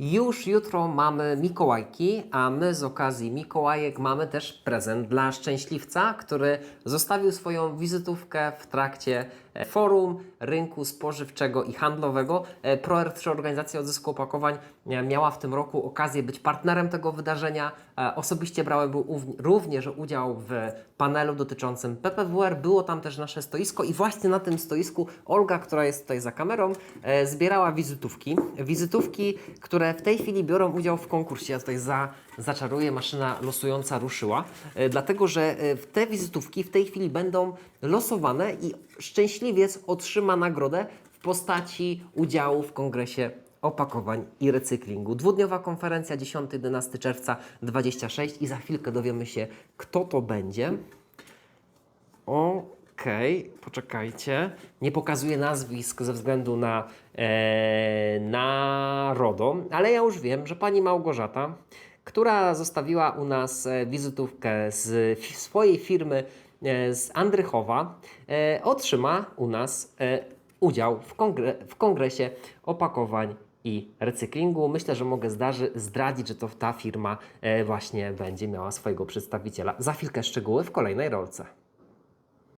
Już jutro mamy Mikołajki, a my z okazji Mikołajek mamy też prezent dla szczęśliwca, który zostawił swoją wizytówkę w trakcie e, forum rynku spożywczego i handlowego. E, ProR3 Organizacja Odzysku Opakowań e, miała w tym roku okazję być partnerem tego wydarzenia. Osobiście brałem również udział w panelu dotyczącym PPWR. Było tam też nasze stoisko i właśnie na tym stoisku Olga, która jest tutaj za kamerą, zbierała wizytówki. Wizytówki, które w tej chwili biorą udział w konkursie. Ja tutaj za, zaczaruję, maszyna losująca ruszyła, e, dlatego że e, te wizytówki w tej chwili będą losowane i szczęśliwiec otrzyma nagrodę w postaci udziału w kongresie opakowań i recyklingu. Dwudniowa konferencja 10-11 czerwca 26 i za chwilkę dowiemy się, kto to będzie. Okej, poczekajcie. Nie pokazuję nazwisk ze względu na, e, na ale ja już wiem, że pani Małgorzata, która zostawiła u nas e, wizytówkę z swojej firmy e, z Andrychowa, e, otrzyma u nas e, udział w, kongre w kongresie opakowań i recyklingu. Myślę, że mogę zdarzy, zdradzić, że to ta firma e, właśnie będzie miała swojego przedstawiciela. Za chwilkę szczegóły w kolejnej rolce.